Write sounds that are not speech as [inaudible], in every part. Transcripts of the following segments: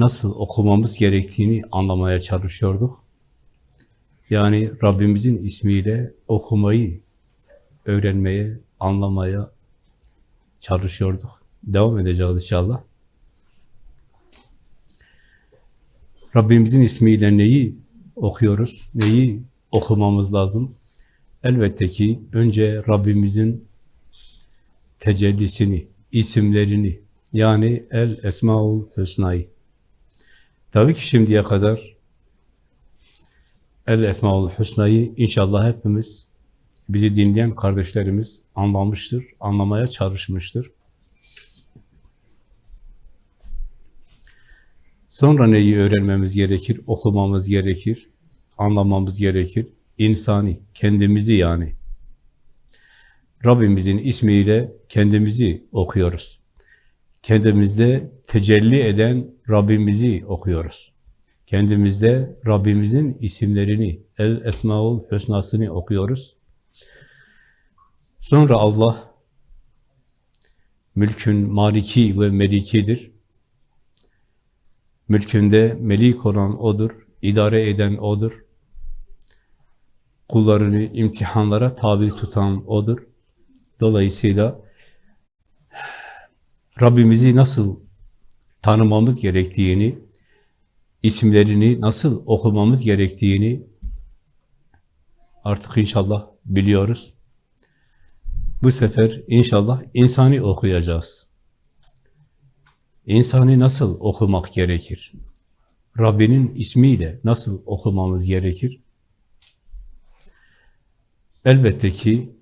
nasıl okumamız gerektiğini anlamaya çalışıyorduk. Yani Rabbimizin ismiyle okumayı öğrenmeye, anlamaya çalışıyorduk. Devam edeceğiz inşallah. Rabbimizin ismiyle neyi okuyoruz, neyi okumamız lazım? Elbette ki önce Rabbimizin tecellisini, isimlerini, yani El Esmaül Hüsna'yı. Tabii ki şimdiye kadar El Esmaül Hüsna'yı inşallah hepimiz, bizi dinleyen kardeşlerimiz anlamıştır, anlamaya çalışmıştır. Sonra neyi öğrenmemiz gerekir, okumamız gerekir, anlamamız gerekir? İnsani, kendimizi yani. Rabbimizin ismiyle kendimizi okuyoruz. Kendimizde tecelli eden Rabbimizi okuyoruz. Kendimizde Rabbimizin isimlerini, El Esmaül Hüsna'sını okuyoruz. Sonra Allah mülkün maliki ve melikidir. Mülkünde melik olan O'dur, idare eden O'dur. Kullarını imtihanlara tabi tutan O'dur. Dolayısıyla Rabbimizi nasıl tanımamız gerektiğini, isimlerini nasıl okumamız gerektiğini artık inşallah biliyoruz. Bu sefer inşallah insani okuyacağız. İnsani nasıl okumak gerekir? Rabbinin ismiyle nasıl okumamız gerekir? Elbette ki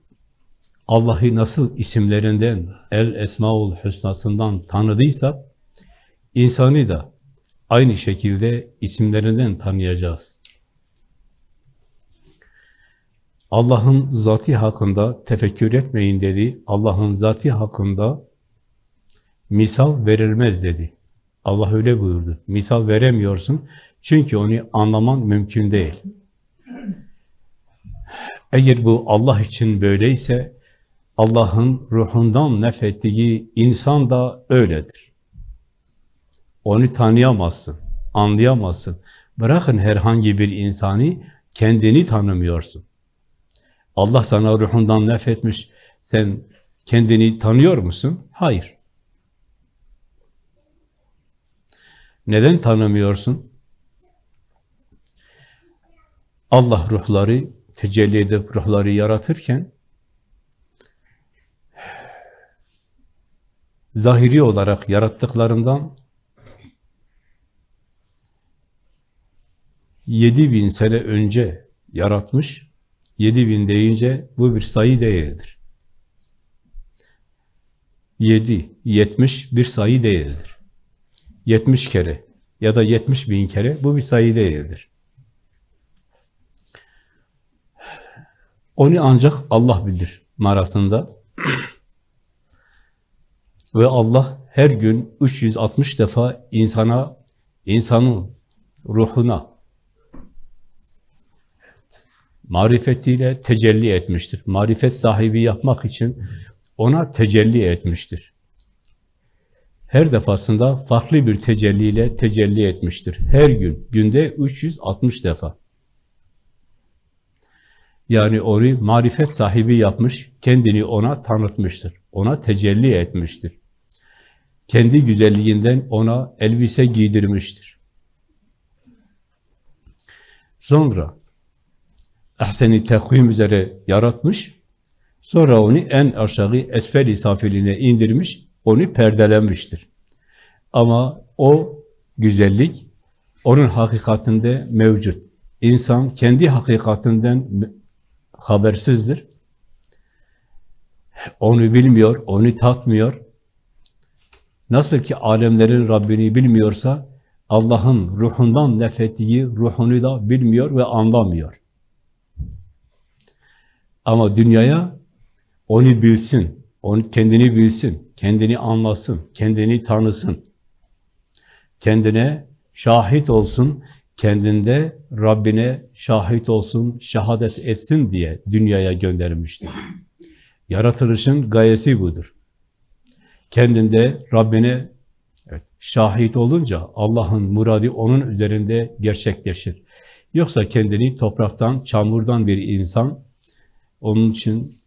Allah'ı nasıl isimlerinden, El Esmaül Hüsna'sından tanıdıysak, insanı da aynı şekilde isimlerinden tanıyacağız. Allah'ın zati hakkında tefekkür etmeyin dedi. Allah'ın zati hakkında misal verilmez dedi. Allah öyle buyurdu. Misal veremiyorsun çünkü onu anlaman mümkün değil. Eğer bu Allah için böyleyse Allah'ın ruhundan nefettiği insan da öyledir. Onu tanıyamazsın, anlayamazsın. Bırakın herhangi bir insanı, kendini tanımıyorsun. Allah sana ruhundan nefetmiş, sen kendini tanıyor musun? Hayır. Neden tanımıyorsun? Allah ruhları tecelli edip ruhları yaratırken zahiri olarak yarattıklarından 7000 sene önce yaratmış. 7000 deyince bu bir sayı değildir. 7, 70 bir sayı değildir. 70 kere ya da 70 bin kere bu bir sayı değildir. Onu ancak Allah bilir marasında. Ve Allah her gün 360 defa insana, insanın ruhuna marifetiyle tecelli etmiştir. Marifet sahibi yapmak için ona tecelli etmiştir. Her defasında farklı bir tecelliyle tecelli etmiştir. Her gün, günde 360 defa. Yani onu marifet sahibi yapmış, kendini ona tanıtmıştır. Ona tecelli etmiştir. Kendi güzelliğinden ona elbise giydirmiştir. Sonra ahseni tekvim üzere yaratmış, sonra onu en aşağı esfel-i safiline indirmiş, onu perdelemiştir. Ama o güzellik onun hakikatinde mevcut. İnsan kendi hakikatinden habersizdir. Onu bilmiyor, onu tatmıyor. Nasıl ki alemlerin Rabbini bilmiyorsa, Allah'ın ruhundan nefettiği ruhunu da bilmiyor ve anlamıyor. Ama dünyaya onu bilsin, onu kendini bilsin, kendini anlasın, kendini tanısın. Kendine şahit olsun, kendinde Rabbine şahit olsun, şehadet etsin diye dünyaya göndermiştir. Yaratılışın gayesi budur. Kendinde Rabbine evet, şahit olunca Allah'ın muradı onun üzerinde gerçekleşir. Yoksa kendini topraktan, çamurdan bir insan, onun için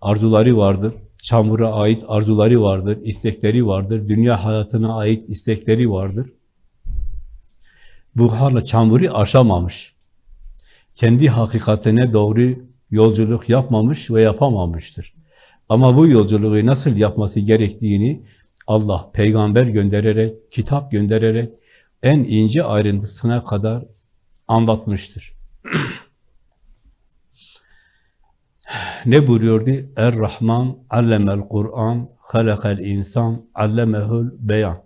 arzuları vardır, çamura ait arzuları vardır, istekleri vardır, dünya hayatına ait istekleri vardır. Bu hala çamuru aşamamış. Kendi hakikatine doğru yolculuk yapmamış ve yapamamıştır. Ama bu yolculuğu nasıl yapması gerektiğini Allah peygamber göndererek, kitap göndererek en ince ayrıntısına kadar anlatmıştır. [clears throat] ne buyuruyordu? Er-Rahman allemel Kur'an halakal insan allemehul beyan.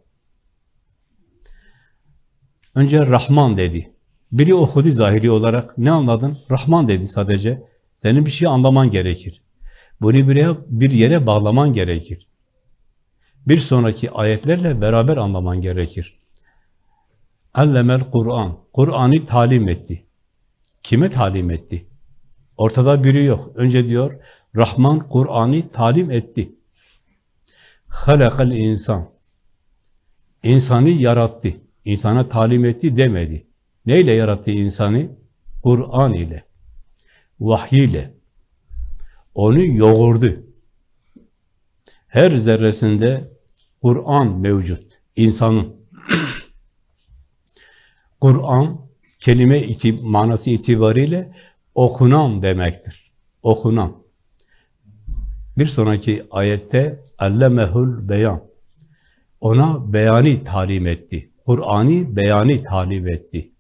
Önce Rahman dedi. Biri okudu zahiri olarak. Ne anladın? Rahman dedi sadece. Senin bir şey anlaman gerekir. Bunu bir, yere bağlaman gerekir. Bir sonraki ayetlerle beraber anlaman gerekir. Allemel Kur'an. Kur'an'ı talim etti. Kime talim etti? Ortada biri yok. Önce diyor, Rahman Kur'an'ı talim etti. Halakal insan. İnsanı yarattı. İnsana talim etti demedi. Neyle yarattı insanı? Kur'an ile. Vahiy ile. Onu yoğurdu. Her zerresinde Kur'an mevcut. İnsanın. [clears throat] Kur'an kelime itib manası itibariyle okunan demektir. Okunan. Bir sonraki ayette allemehul beyan. Ona beyani talim etti. Kur'an'ı beyani talim etti.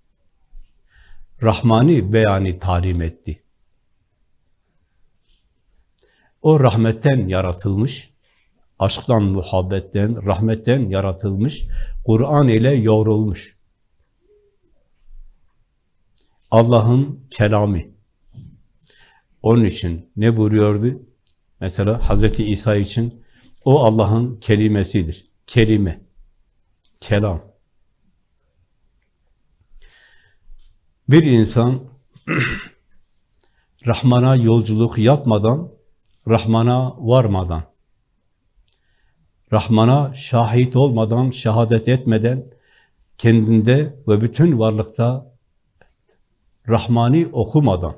Rahmani beyani talim etti. O rahmetten yaratılmış, aşktan, muhabbetten, rahmetten yaratılmış, Kur'an ile yoğrulmuş. Allah'ın kelamı. Onun için ne buyuruyordu? Mesela Hazreti İsa için o Allah'ın kelimesidir. Kelime, kelam. Bir insan [clears throat] Rahman'a yolculuk yapmadan, Rahman'a varmadan, Rahman'a şahit olmadan, şehadet etmeden, kendinde ve bütün varlıkta Rahman'ı okumadan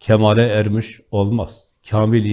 kemale ermiş olmaz. Kamil